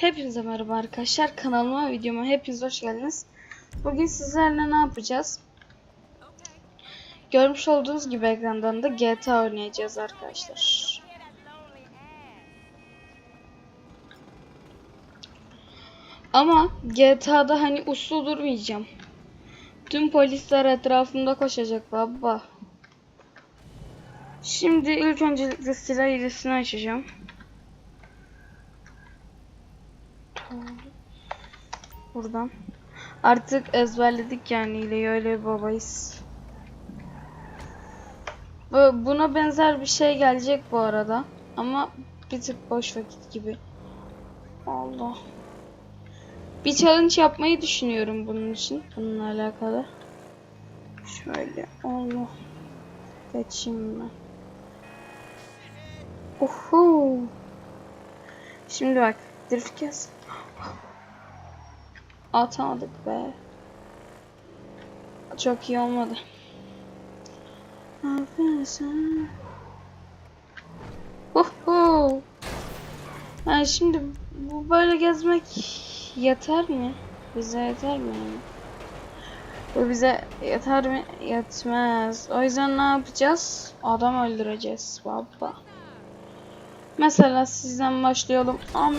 Hepinize merhaba arkadaşlar. Kanalıma, videoma hepiniz hoş geldiniz. Bugün sizlerle ne yapacağız? Görmüş olduğunuz gibi ekrandan da GTA oynayacağız arkadaşlar. Ama GTA'da hani uslu durmayacağım. Tüm polisler etrafımda koşacak baba. Şimdi ilk öncelikle silah irisini açacağım. Buradan. Artık ezberledik yani ile öyle babayız. Bu- Buna benzer bir şey gelecek bu arada. Ama bir tık boş vakit gibi. Allah. Bir challenge yapmayı düşünüyorum bunun için. Bununla alakalı. Şöyle. Allah. Geçeyim ben. Oho. Şimdi bak. Drift kes. Atamadık be. Çok iyi olmadı. Oho. Yani şimdi bu böyle gezmek yeter mi? Bize yeter mi? Bu bize yeter mi? Yetmez. O yüzden ne yapacağız? Adam öldüreceğiz baba. Mesela sizden başlayalım. Amma.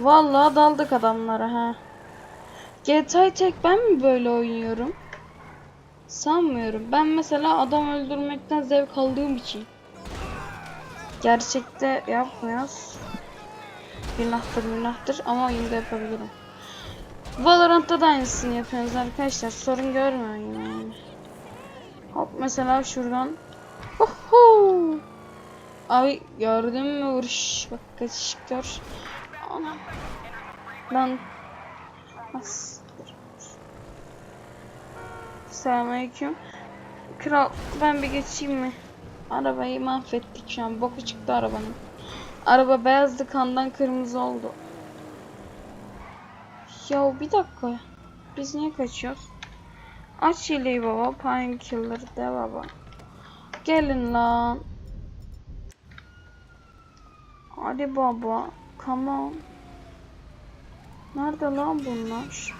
Vallahi daldık adamlara ha. GTA'yı tek ben mi böyle oynuyorum? Sanmıyorum. Ben mesela adam öldürmekten zevk aldığım için. Gerçekte yapmıyoruz. Günahtır günahtır ama oyunda yapabilirim. Valorant'ta da aynısını yapıyoruz arkadaşlar. Sorun görmeyin yani. Hop mesela şuradan. Oho! Ay gördün mü vuruş? Bak kaçış gör. Anam. Lan. As. Selamünaleyküm. Kral ben bir geçeyim mi? Arabayı mahvettik şu an. Boku çıktı arabanın. Araba beyazdı kandan kırmızı oldu. Ya bir dakika. Biz niye kaçıyoruz? Aç hileyi baba. Painkiller de baba. Gelin lan. Hadi baba. Come on. Nerede lan bunlar?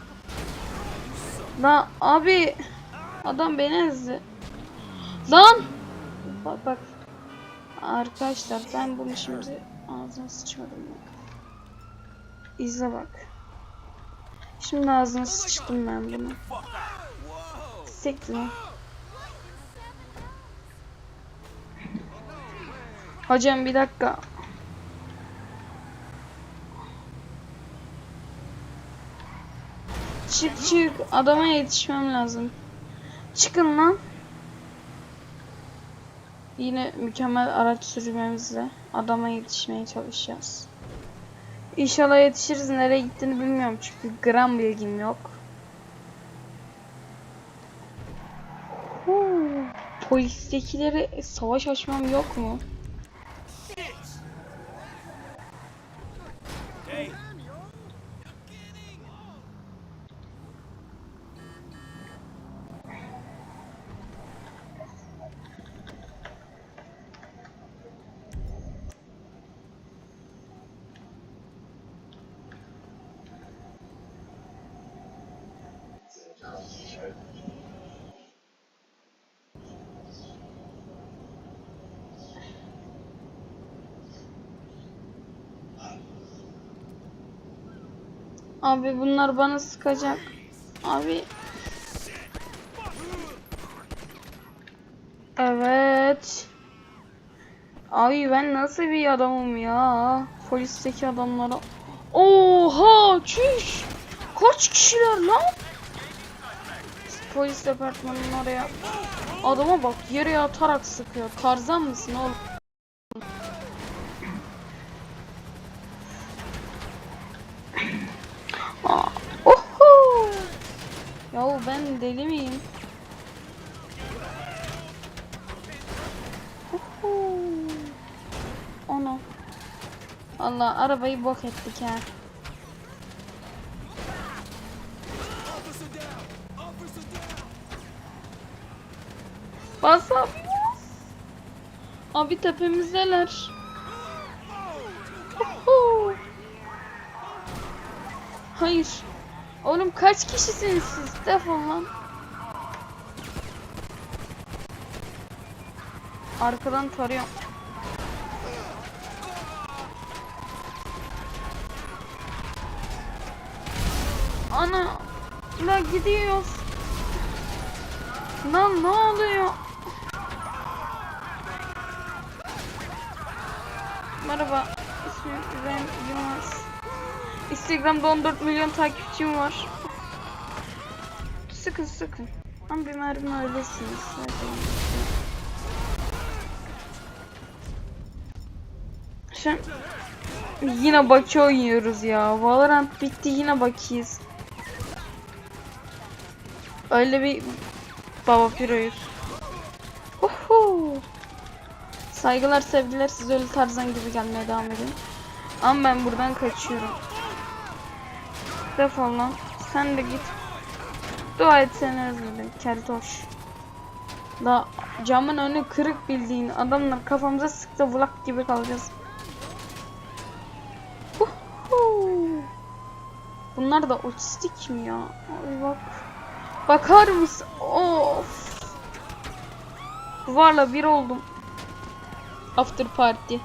Lan abi. Adam beni ezdi. Lan. Bak bak. Arkadaşlar ben bunu şimdi ağzına sıçmadım ya. İzle bak. Şimdi ağzına sıçtım ben bunu. Siktir. Hocam bir dakika. Çık çık. Adama yetişmem lazım. Çıkın lan. Yine mükemmel araç sürmemizle adama yetişmeye çalışacağız. İnşallah yetişiriz. Nereye gittiğini bilmiyorum çünkü gram bilgim yok. Huu. Polistekileri savaş açmam yok mu? Abi bunlar bana sıkacak. Abi. Evet. Abi ben nasıl bir adamım ya? Polisteki adamlara. Oha çüş. Kaç kişiler lan? Polis departmanının oraya. Adama bak yere yatarak sıkıyor. Tarzan mısın oğlum? Aa, Oho! Yahu ben deli miyim? Oho! Onu. Allah arabayı bok ettik ha. Bas abi bas. Abi tepemizdeler. Hayır. Oğlum kaç kişisiniz siz? Defol lan. Arkadan tarıyorum. La gidiyoruz. Lan ne oluyor? Merhaba. İsmim İbrahim Yılmaz. Instagram'da 14 milyon takipçim var. Sıkın sıkın. Ama bir mermi öylesiniz. Sen yine Baki oynuyoruz ya. Valorant bitti yine Baki'yiz. Öyle bir baba piroyuz. Uhu. Saygılar sevgiler siz öyle tarzan gibi gelmeye devam edin. Ama ben buradan kaçıyorum. Defol lan. Sen de git. Dua et seni özledim. Keltoş. La camın önü kırık bildiğin adamlar kafamıza sıktı vlak gibi kalacağız. Uhu. Bunlar da otistik mi ya? Ay bak. Bakar mısın? Of. Duvarla bir oldum. After party.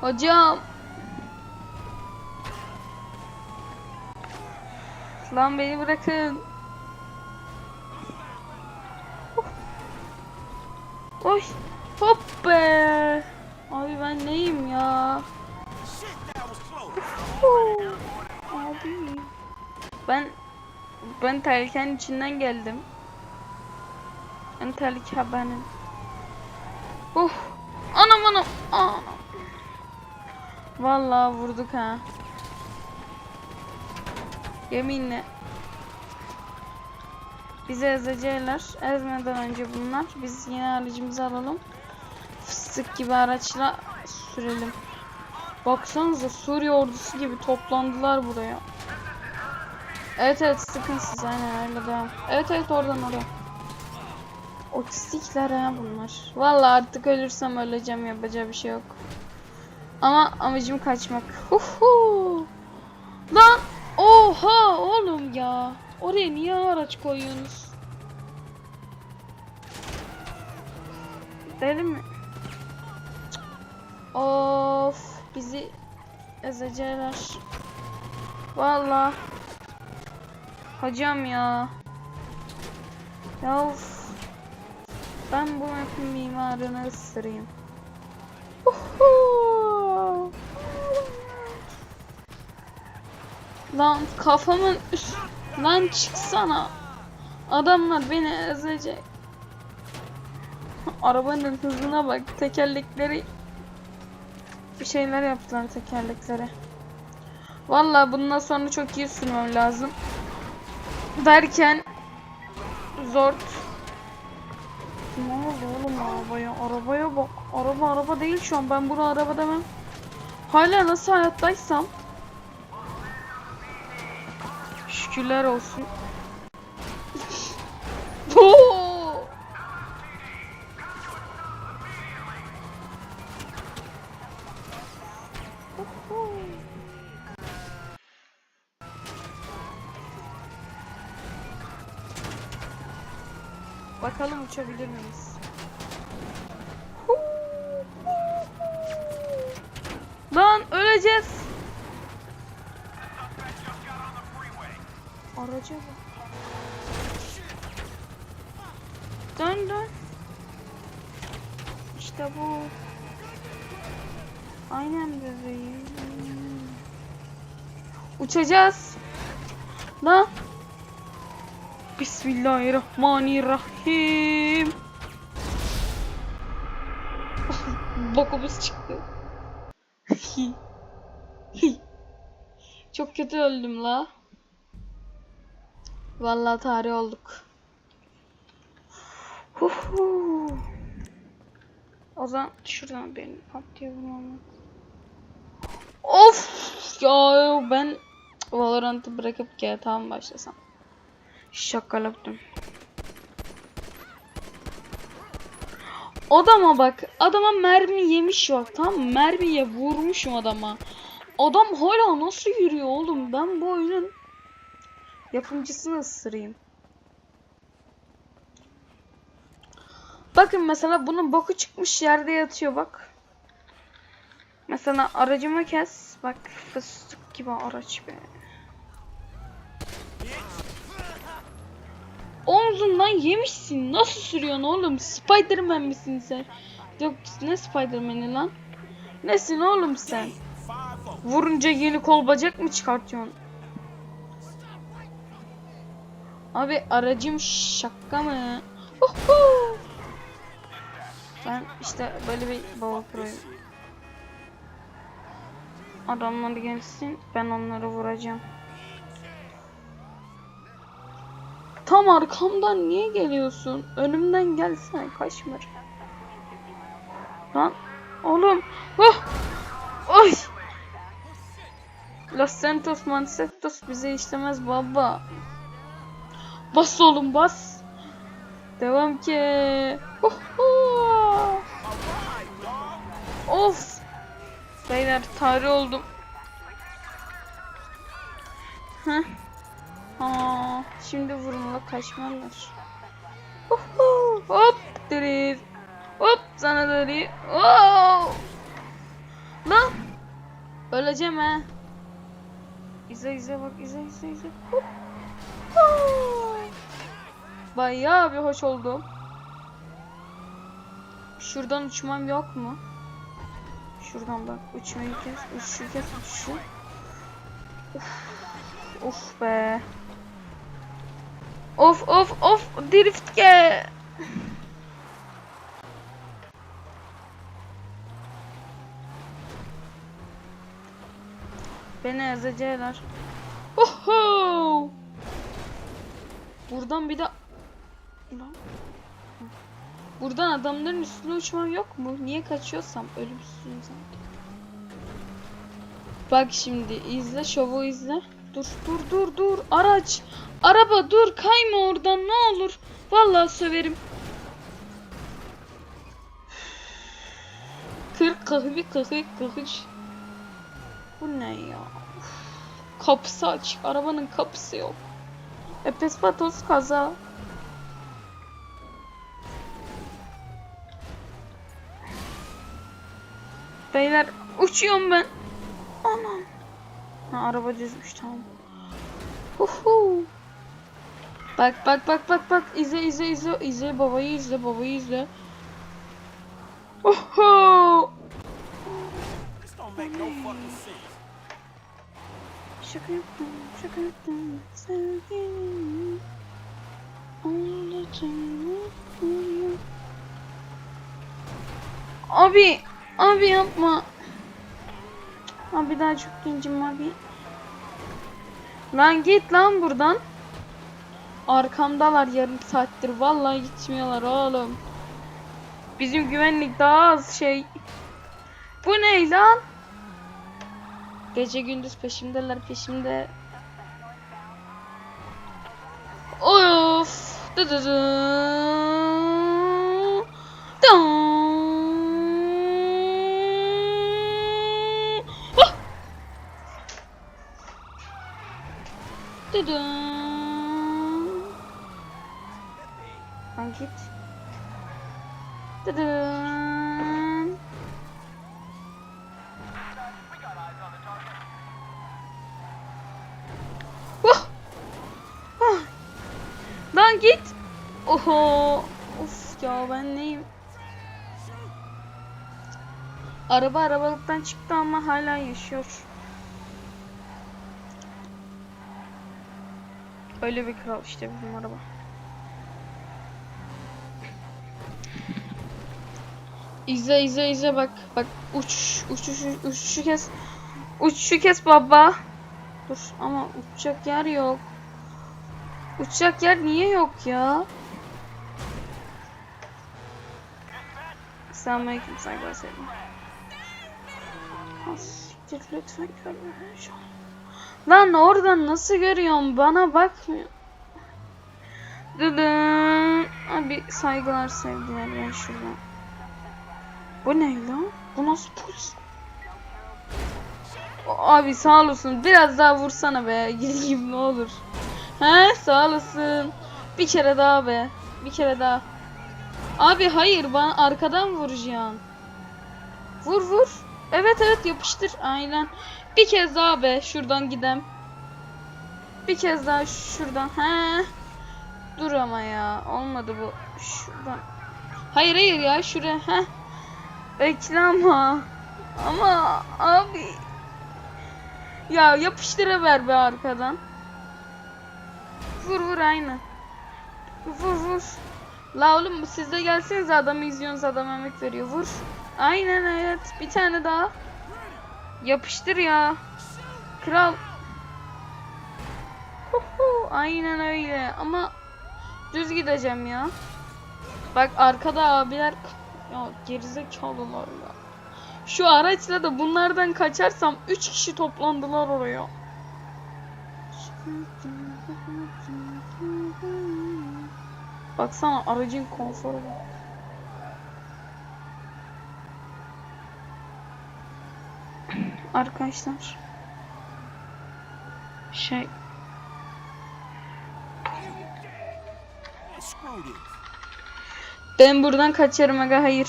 Hocam. Lan beni bırakın. Oy. Hop be. Abi ben neyim ya? Ben ben tehlikenin içinden geldim. Ben tehlike benim. Uh. Anam anam. Anam. Vallahi vurduk ha. Yeminle. Bizi ezecekler. Ezmeden önce bunlar. Biz yine aracımızı alalım. Fıstık gibi araçla sürelim. Baksanıza Suriye ordusu gibi toplandılar buraya. Evet evet sıkın siz aynen öyle devam. Evet evet oradan oraya. Otistikler ha bunlar. Vallahi artık ölürsem öleceğim yapacağı bir şey yok. Ama amacım kaçmak. Huhu. Lan oha oğlum ya. Oraya niye araç koyuyorsunuz? Deli mi? Of bizi ezecekler. Vallahi. Hocam ya. Ya of. Ben bu map'in mimarını ısırayım. Uhu. Lan kafamın üst... Lan çıksana. Adamlar beni ezecek. Arabanın hızına bak. Tekerlekleri bir şeyler yaptılar tekerleklere. Vallahi bundan sonra çok iyi sürmem lazım. Derken zor. Ne oldu oğlum arabaya? Arabaya bak. Araba araba değil şu an. Ben bunu araba demem. Hala nasıl hayattaysam. Şükürler olsun. Bakalım uçabilir miyiz? Lan öleceğiz. Araca bak. Dön dön. İşte bu. Aynen bebeğim. Uçacağız. Lan. Bismillahirrahmanirrahim. Bokumuz çıktı. Çok kötü öldüm la. Vallahi tarih olduk. Huhu. O zaman şuradan beni pat diye vurmam. Of ya ben Valorant'ı bırakıp GTA mı başlasam? Şaka yaptım. Adama bak. Adama mermi yemiş. Tamam mı? Mermiye vurmuşum adama. Adam hala nasıl yürüyor oğlum? Ben bu oyunun yapımcısını ısırayım. Bakın mesela bunun boku çıkmış yerde yatıyor bak. Mesela aracımı kes. Bak fıstık gibi araç be. Omzundan yemişsin. Nasıl sürüyorsun oğlum? Spiderman misin sen? Yok ne Spiderman'i lan? Nesin oğlum sen? Vurunca yeni kol bacak mı çıkartıyorsun? Abi aracım şaka mı? Uhu! Ben işte böyle bir baba proyum. Adamlar gelsin ben onları vuracağım. Tam arkamdan niye geliyorsun? Önümden gelsene kaçmır. Lan oğlum. Oh! Oy! Los Santos Mansetos bize işlemez baba. Bas oğlum bas. Devam ki. Uhu! Of. Beyler tarih oldum. Heh. Aa, şimdi vurmalı kaçmalar. Uhu! Hop drift. Hop sana drift. Oh! Lan. Öleceğim ha. İzle izle bak izle izle izle. Hop. Huu. Bayağı bir hoş oldum. Şuradan uçmam yok mu? Şuradan bak uçmayı kes, uçuşu kes, uçuşu. Of, of be. Of of of drift ge. Beni ezecekler. Oho! Buradan bir de. Buradan adamların üstüne uçmam yok mu? Niye kaçıyorsam ölümsüzüm zaten. Bak şimdi izle şovu izle. Dur dur dur dur araç. Araba dur kayma oradan ne olur. Vallahi söverim. Kırk kahve kahve kahış. Bu ne ya? Kapısı açık. Arabanın kapısı yok. Epes patos kaza. Beyler uçuyorum ben. Anam. Ha, araba düzmüş tamam. Uhu. Bak bak bak bak bak izle izle izle izle babayı izle babayı izle. Sense. Şaka yaptım, şaka yaptım. Sevgilim. Abi, abi yapma. Abi daha çok gencim abi. Lan git lan buradan. Arkamdalar yarım saattir. Vallahi gitmiyorlar oğlum. Bizim güvenlik daha az şey. Bu ne lan? Gece gündüz peşimdeler peşimde. Of. Dı dı dı. Dın. Ah! Dı dı. Lan git. Dı dı. Oh! Ah! Lan git. Oho. Of ya ben neyim? Araba arabalıktan çıktı ama hala yaşıyor. Öyle bir kral işte bizim araba. İzle izle izle bak. Bak uç uçuşu uçuşu kes. Uçuşu kes baba. Dur ama uçacak yer yok. Uçacak yer niye yok ya? Selamünaleyküm saygılar sevgilim. Siktir lütfen görme şu an. Lan oradan nasıl görüyorum? Bana bakmıyor. Dıdın. Abi saygılar sevgiler ben şuradan. Bu ne lan? Bu nasıl polis? Abi sağ olasın. Biraz daha vursana be. Gideyim ne olur. He sağ olasın. Bir kere daha be. Bir kere daha. Abi hayır bana arkadan vuracaksın. Vur vur. Evet evet yapıştır. Aynen. Bir kez daha be. Şuradan gidem. Bir kez daha şuradan. He. Dur ama ya. Olmadı bu. Şuradan. Hayır hayır ya şuraya. He. Bekle ama. Ama abi. Ya yapıştırıver be arkadan. Vur vur aynı. Vur vur. La oğlum siz de gelseniz adamı izliyorsunuz adam emek veriyor. Vur. Aynen evet. Bir tane daha. Yapıştır ya. Kral. Huhu, Aynen öyle ama düz gideceğim ya. Bak arkada abiler ya gerizekalılar ya. Şu araçla da bunlardan kaçarsam 3 kişi toplandılar oraya. Baksana aracın konforu bak. Arkadaşlar. Şey. Ben buradan kaçarım aga hayır.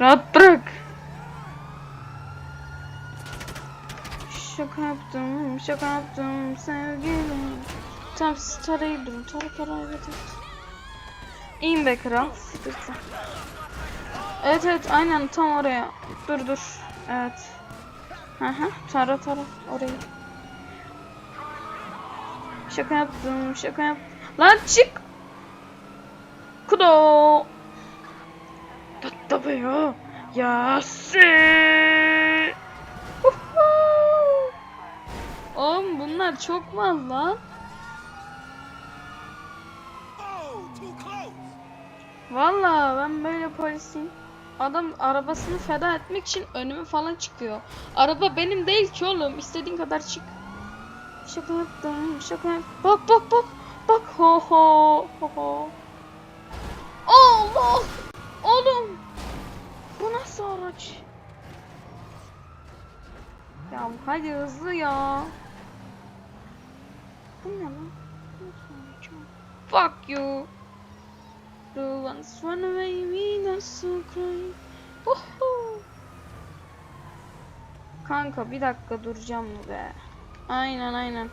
Rahat bırak. Şaka yaptım, şaka yaptım sevgilim. Siz tarayı durun, tara tara evet evet. İyiyim be kral. Evet evet aynen tam oraya. Dur dur. Evet. Hı hı tara tara orayı. Şaka yaptım, şaka yaptım. Lan çık! Kudo. Tatlı be ya. Yasin. Uhu. Oğlum bunlar çok mal lan. Vallahi ben böyle polisim. Adam arabasını feda etmek için önüme falan çıkıyor. Araba benim değil ki oğlum. İstediğin kadar çık. Şaka yaptım. Şaka yaptım. Bak bak bak. Bak ho ho ho ho. Allah! Oğlum! Bu nasıl araç? Ya hadi hızlı ya. Bu ne lan? Fuck you. The ones run away me not so cry. Uhu. Kanka bir dakika duracağım mı be? Aynen aynen.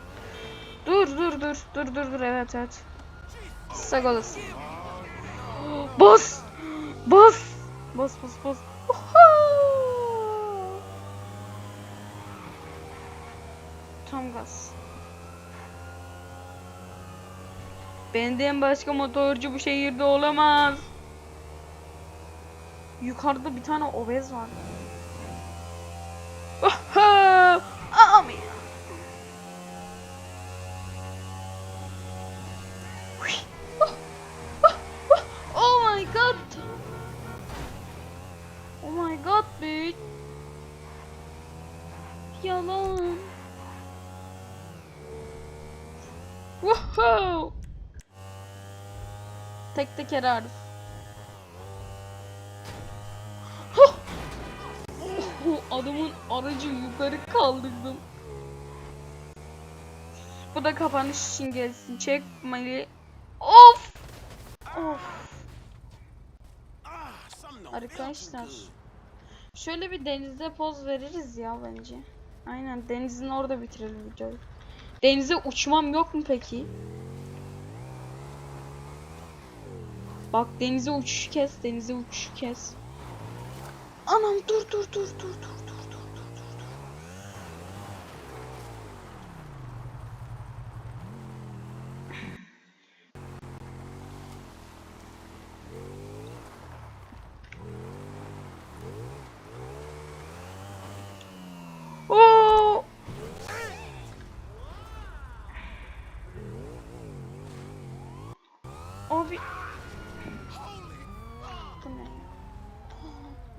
Dur dur dur dur dur dur evet evet. Sağ olasın. Bas! Bas! Bas bas bas. Uhu. Tam gaz. Benden başka motorcu bu şehirde olamaz. Yukarıda bir tane obez var. Woohoo! Tek teker Arif. Adamın aracı yukarı kaldırdım. Bu da kapanış için gelsin. Çekmeli. Of! Of! Arkadaşlar. Şöyle bir denizde poz veririz ya bence. Aynen denizin orada bitirelim videoyu. Denize uçmam yok mu peki? Bak denize uçuş kes, denize uçuş kes. Anam dur dur dur dur dur dur.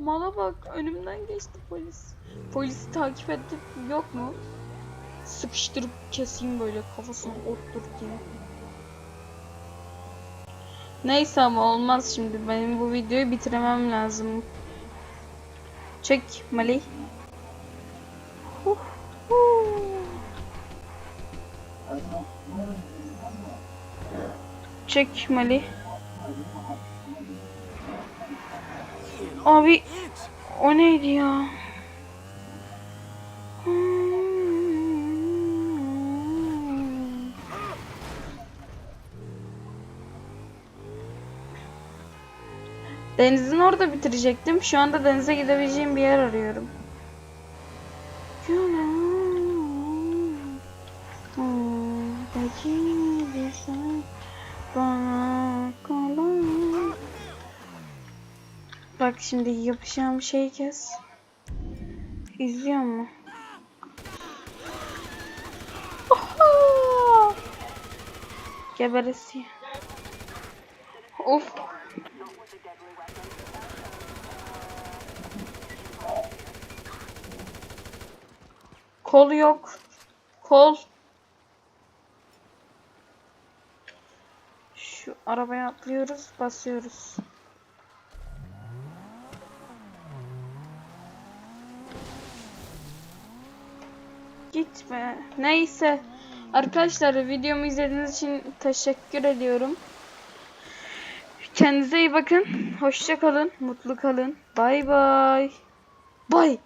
Mala bak önümden geçti polis. Polisi takip edip yok mu? Sıkıştırıp keseyim böyle kafasına oturtayım. Neyse ama olmaz şimdi. Benim bu videoyu bitiremem lazım. Çek Mali. Huh, huh. Çek Mali. Abi o neydi ya? Denizin orada bitirecektim. Şu anda denize gidebileceğim bir yer arıyorum. Şimdi yapacağım şey kes. İzliyor mu? Oha! Geberesi. Of. Kol yok. Kol. Şu arabaya atlıyoruz, basıyoruz. Gitme. Neyse. Arkadaşlar videomu izlediğiniz için teşekkür ediyorum. Kendinize iyi bakın. Hoşça kalın. Mutlu kalın. Bay bay. Bay.